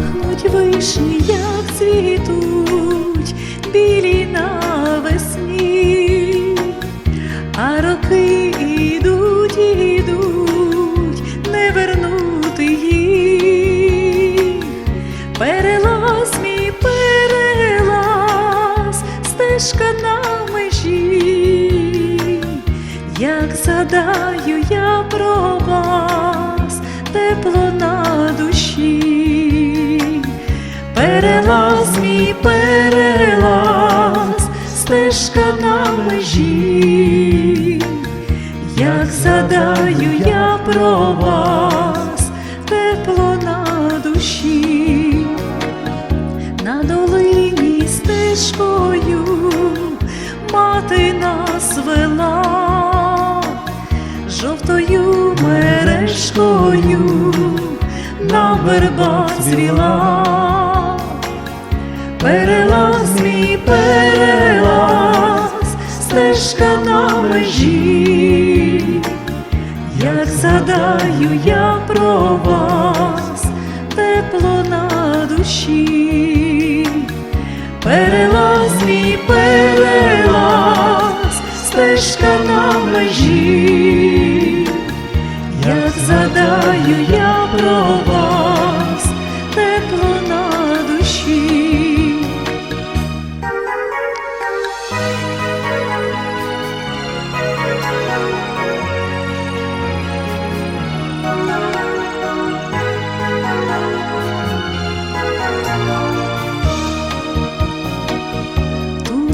Пахнуть вишні, як цвітуть, білі навесні, а роки ідуть, ідуть, не вернути їх. Перелаз мій перелаз, стежка на межі, як згадаю я про вас, тепло на душі, стежка на межі, як згадаю я про вас, тепло на душі, на долині стежкою мати нас вела, жовтою мережкою на вербах цвіла, перелаз мій перелаз, стежка на межі, як згадаю я про вас, тепло на душі, перелаз мій перелаз, стежка на межі, як згадаю я про вас,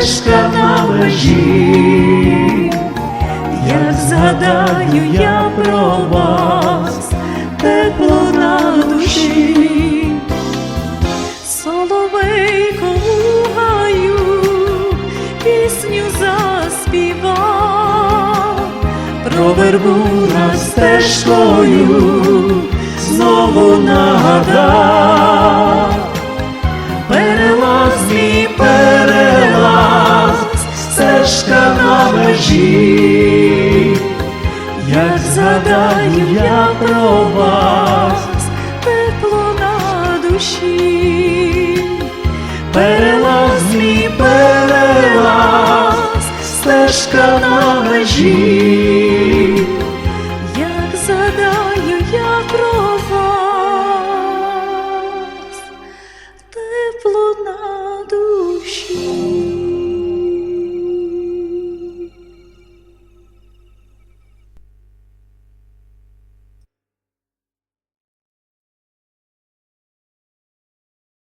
стежка на межі, як згадаю я про вас, тепло на душі. Соловейко у гаю пісню заспівав, про вербу над стежкою знову нагадав, згадаю я про вас, тепло на душі, перелаз мій перелаз, стежка на межі,